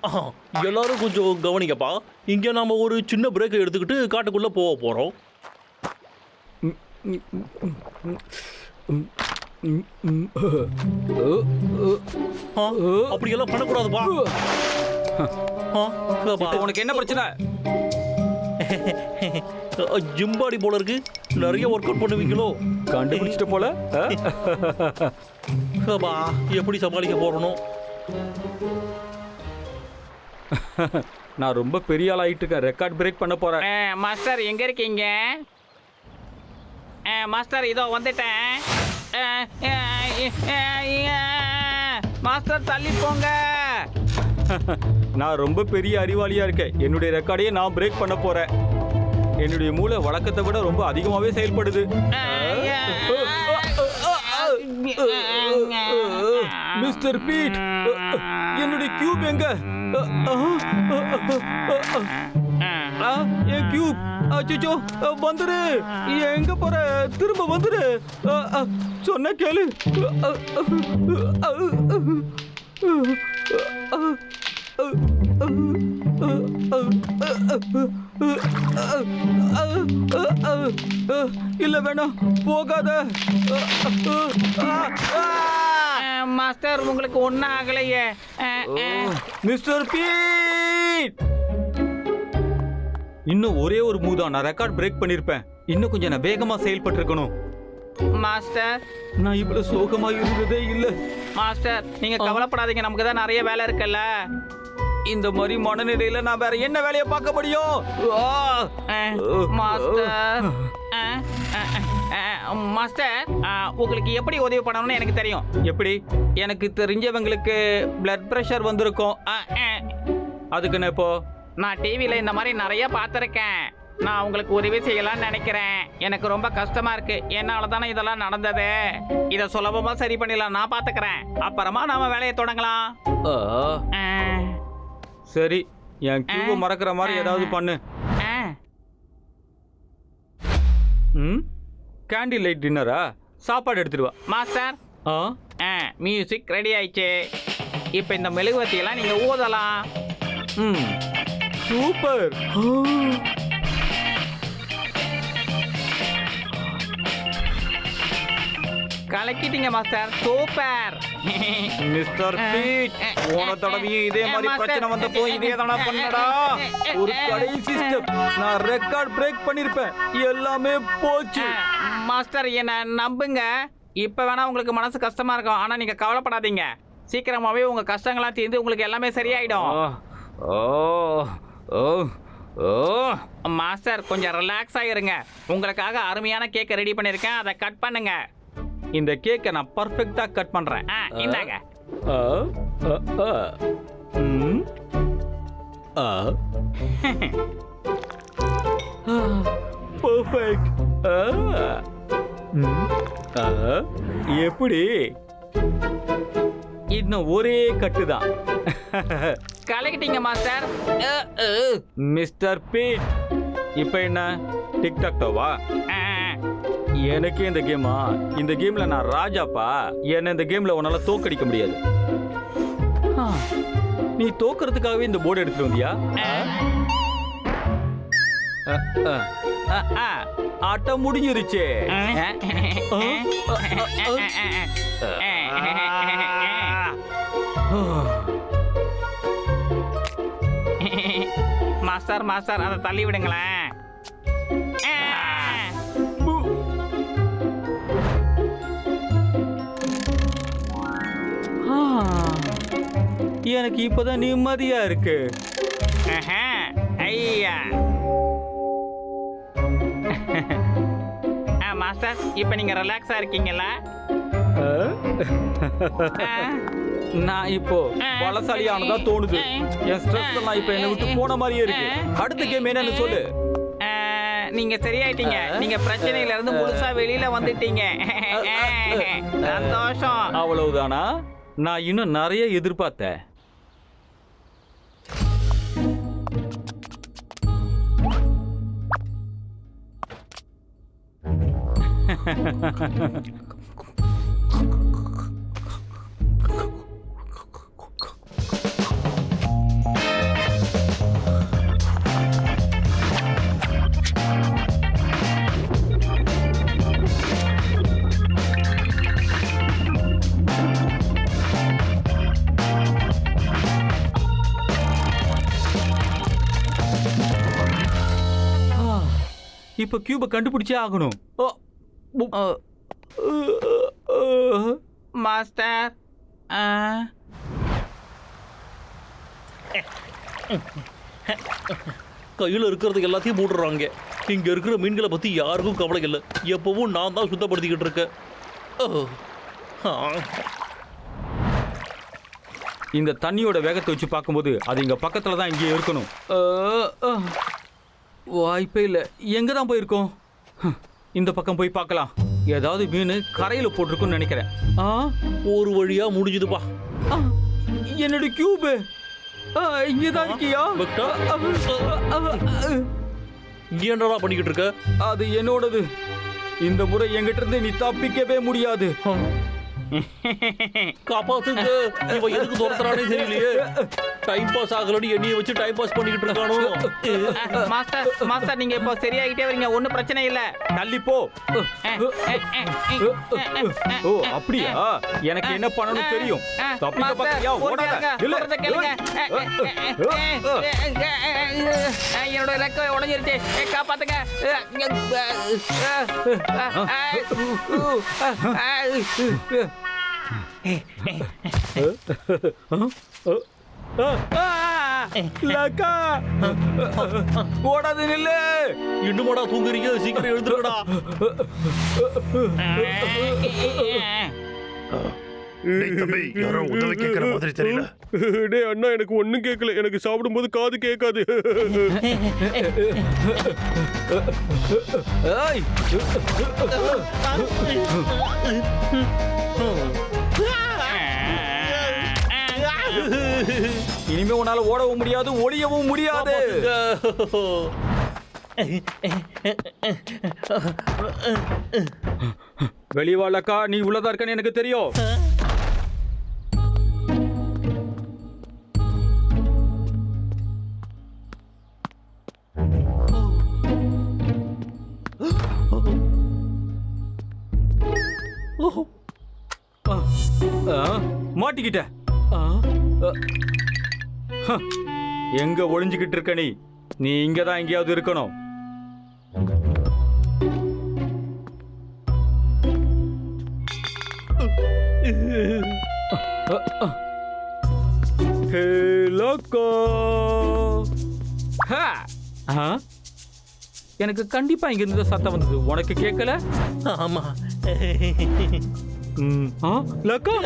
ஆஹா, எல்லாரும் கொஞ்சம் கவனிங்கப்பா. இங்க நாம ஒரு சின்ன பிரேக் எடுத்துக்கிட்டு காட்டுக்குள்ள போக போறோம். ஆ, அப்படியெல்லாம் பண்ணக்கூடாதுப்பா. உனக்கு என்ன பிரச்சனை? ஜிம்பாடி போல இருக்கு. நிறைய ஒர்க் அவுட் பண்ணுவீங்களோ? கண்டுபிடிச்சிட்ட போல? எப்படி சமாளிக்க போறனோ நான் ரொம்ப பெரிய ஆள் ஆயிட்டு இருக்கேன் ரெக்கார்ட் பிரேக் பண்ண போறேன் ஆ, மாஸ்டர் எங்க இருக்கீங்க மாஸ்டர் இதோ வந்துட்டேன் மாஸ்டர் தள்ளி போங்க நான் ரொம்ப பெரிய அறிவாளியா இருக்கேன் என்னுடைய ரெக்கார்டையே நான் பிரேக் பண்ண போறேன் என்னுடைய மூளை வழக்கத்தை விட ரொம்ப அதிகமாவே செயல்படுது மிஸ்டர் பீட் என்னுடைய கியூப் எங்க என் கியூப் அச்சோ வந்துரு எங்க போற திரும்ப வந்துரு சொன்ன கேளு இல்ல வேணாம் போகாத மாஸ்டர் உங்களுக்கு ஒன்றும் ஆகலையே. மிஸ்டர் பீட்! இன்னும் ஒரே ஒரு மூதான் நான் ரெக்கார்ட் பிரேக் பண்ணிருப்பேன். இன்னும் கொஞ்சம் நான் வேகமா செயல்பட்டிருக்கணும். மாஸ்டர். நான் இவ்வளவு சோகமா இருந்ததே இல்ல. மாஸ்டர் நீங்க கவலைப்படாதீங்க நமக்கு தான் நிறைய வேலை இருக்குல்ல. இந்த மாதிரி மனநிலையில நான் வேற என்ன வேலையை பார்க்க முடியும்? மாஸ்டர். மாஸ்டர் உங்களுக்கு எப்படி உதவி பண்ணணும்னு எனக்கு தெரியும். எப்படி? எனக்கு தெரிஞ்சவங்களுக்கு பிளட் பிரஷர் வந்திருக்கும். ஆ, ஆ. அதுக்கு நான் இப்போ? நான் டிவியில் இந்த மாதிரி நிறைய பார்த்துருக்கேன். நான் உங்களுக்கு உதவி செய்யலாம்னு நினைக்கிறேன். எனக்கு ரொம்ப கஷ்டமா இருக்கு. என்னால தானே இதெல்லாம் நடந்தது. இதை சுலபமா சரி பண்ணிடலாம். நான் பார்த்துக்கிறேன். அப்புறமா நாம வேலையை தொடங்கலாம். ஆ, சரி என் கியூப மறக்கிற மாதிரி ஏதாவது பண்ணு. ம்? கேண்டி லைட் டின்னரா சாப்பாடு எடுத்துட்டு வா. மாஸ்டர். ஆ? மியூசிக் ரெடி ஆயிடுச்சு. இப்போ இந்த மெழுகுவத்தியெல்லாம் நீங்கள் ஊதலாம். ம். சூப்பர் கலக்கிட்டீங்க மாஸ்டர். சூப்பர். மிஸ்டர் பீட் போன தடவையும் இதே மாதிரி பிரச்சனை வந்தப்போ இதே தானே பண்ணடா? ஒரு கடைசி ஸ்டெப் நான் ரெக்கார்ட் பிரேக் பண்ணிருப்பேன். எல்லாமே போச்சு. மாஸ்டர் என்ன நம்புங்க. இப்போ வேணா உங்களுக்கு மனசு கஷ்டமா இருக்கும். ஆனால் நீங்கள் கவலைப்படாதீங்க. சீக்கிரமாகவே உங்கள் கஷ்டங்கள்லாம் தீர்ந்து உங்களுக்கு எல்லாமே சரியாயிடும். ஓ ஓ ஓ மாஸ்டர் கொஞ்சம் ரிலாக்ஸாக இருங்க உங்களுக்காக அருமையான கேக்கை ரெடி பண்ணியிருக்கேன். அதை கட் பண்ணுங்க. இந்த கேக்கை நான் பர்ஃபெக்ட்டா கட் பண்றேன். இந்தாங்க. எப்படி? இன்னும் ஒரே கட்டு தான். கலக்கிட்டீங்க மாஸ்டர். மிஸ்டர் பீட் இப்போ என்ன? டிக்டாக் டோவா ஆ, எனக்கே இந்த கேமா இந்த கேம்ல நான் ராஜாப்பா என்ன இந்த கேம்ல உன்னால தோக்கடிக்க முடியாது நீ தோக்கறதுக்காகவே இந்த போர்டு எடுத்துட்டு வந்தியா ஆ. முடிஞ்சிருச்சு முடிஞ்சிருச்சே மாஸ்டர் மாஸ்டர் அதை தள்ளி விடுங்களேன் எனக்கு இப்பதான் நிம்மதியா இருக்கு. ஐயா. ஆ, மாஸ்டர் இப்போ நீங்க ரிலாக்ஸா? ஆ, நான் இப்போ பலசாலியானதா தோணுது. என் ஸ்ட்ரெஸ் எல்லாம் இப்போ என்னை விட்டு போன மாதிரியே இருக்கு. அடுத்த கேம் என்னன்னு சொல்லு. நீங்க சரியாயிட்டீங்க. நீங்க பிரச்சனையில இருந்து முழுசா வெளியில வந்துட்டீங்க. சந்தோஷம். அவ்வளவுதானா? நான் இன்னும் நிறைய எதிர்பார்த்தேன். இப்போ கியூபை கண்டுபிடிச்சே ஆகணும். ஓ மாஸ்டர் கையில் இருக்கிறது எல்லாத்தையும் போட்டுறாங்க இங்க இருக்கிற மீன்களை பத்தி யாருக்கும் கவலை இல்லை. எப்பவும் நான் தான் சுத்தப்படுத்திக்கிட்டு இருக்கேன். இந்த தண்ணியோட வேகத்தை வச்சு பார்க்கும்போது அது இங்க பக்கத்துல தான் இங்கே இருக்கணும். வாய்ப்பே இல்லை. எங்க தான் போயிருக்கோம்? இந்த பக்கம் போய் பார்க்கலாம். ஏதாவது மீன் கரையில போட்டிருக்கும்னு நினைக்கிறேன். ஆ ஒரு வழியா முடிஞ்சுதுப்பா என்னோட கியூபு இங்கே தான் இருக்கியா? என்னடா பண்ணிக்கிட்டு இருக்க? அது என்னோடது. இந்த முறை என்கிட்ட இருந்து நீ தப்பிக்கவே முடியாது. காப்பாத்துங்க. இவன் எதுக்கு துரத்துறானே தெரியலையே. டைம் பாஸ் ஆகலடி என்னைய வச்சு டைம் பாஸ் பண்ணிக்கிட்டு இருக்கானோ மாஸ்டர் மாஸ்டர் நீங்க இப்போ சரியாகிட்டே வரீங்க ஒன்றும் பிரச்சனை இல்லை தள்ளி போ ஓ அப்படியா எனக்கு என்ன பண்ணணும் தெரியும் தப்பிக்க பார்க்கறியா ஓடாத இல்ல என்னோட ரெக்க உடஞ்சிருச்சு காப்பாத்துங்க லக்கா ஓடாத நில்லு இன்னுமாடா தூங்குறீங்க? சீக்கிரம் தம்பி யாரோ உதவி கேட்குற மாதிரி தெரியல. டேய் அண்ணா எனக்கு ஒண்ணும் கேட்கல எனக்கு சாப்பிடும்போது காது கேட்காது. ஏய். இனிமே உன்னால ஓடவும் முடியாது ஒளியவும் முடியாது. வெளிய வா லக்கா நீ உள்ளதா இருக்கன்னு எனக்கு தெரியும். மாட்டிக்கிட்ட. எங்க ஒளிஞ்சுக்கிட்டு இருக்க நீ? நீ இங்க தான் எங்கேயாவது இருக்கணும். எனக்கு கண்டிப்பா இங்க இருந்து சத்தம் வந்தது. உனக்கு கேட்கல? ஆமா. லக்கா?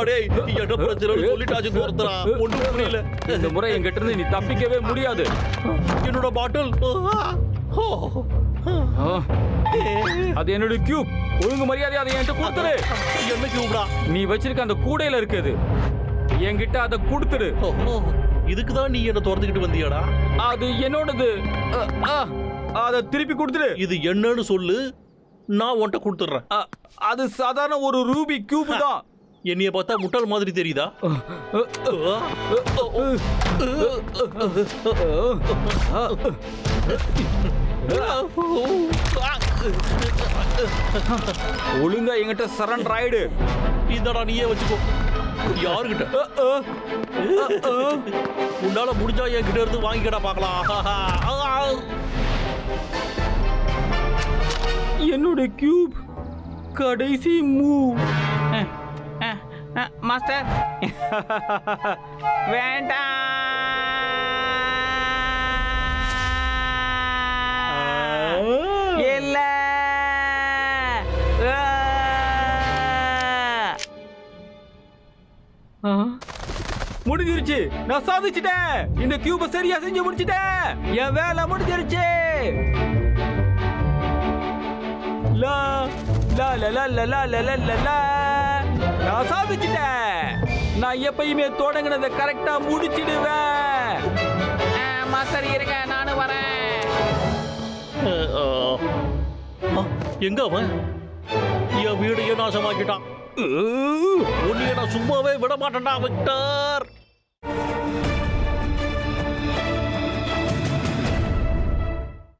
அடே என்ன பிரச்சனை சொல்லிட்டாச்சு புரியல. இந்த முறை என்கிட்ட இருந்து நீ தப்பிக்கவே முடியாது. என்னோட பாட்டில். அது என்னோட கியூப் ஒழுங்கு மரியாதை அதை என்கிட்ட கொடுத்துரு. என்ன கியூப்டா நீ வச்சிருக்க அந்த கூடையில இருக்குது என்கிட்ட அதை கொடுத்துடு இதுக்கு தான் நீ என்ன துரத்துக்கிட்டு வந்தியாடா? அது என்னோடது. அதை திருப்பி கொடுத்துடு இது என்னன்னு சொல்லு. நான் உன்கிட்ட கொடுத்துட்றேன். அது சாதாரண ஒரு ரூபி கியூப் தான். என்னைய பார்த்தா முட்டாள் மாதிரி தெரியுதா? ஒழுங்கா என்கிட்ட சரண்டர் ஆயிடு. இந்தடா நீயே வச்சுக்கோ. யாருகிட்ட. உன்னால முடிஞ்சா என்கிட்ட இருந்து வாங்கிக்கடா பார்க்கலாம். என்னோட கியூப் கடைசி மூவ் மாஸ்டர். வேண்டாம். இல்ல. முடிஞ்சிருச்சு. நான் சாதிச்சிட்டேன். இந்த கியூப சரியா செஞ்சு முடிச்சிட்டேன். என் வேலை முடிஞ்சிருச்சு. லா லா லா லா லா லா லா லா. நான் சாதிச்சிட்டேன். நான் எப்பயுமே தொடங்கினதை கரெக்டா முடிச்சிடுவேன். ஆ, மாஸ்டர் இருங்க நானும் வரேன். எங்க அவன்? என் வீடையே நாசமாக்கிட்டான். உன்னைய நான் சும்மாவே விட மாட்டேன்டா விக்டர்.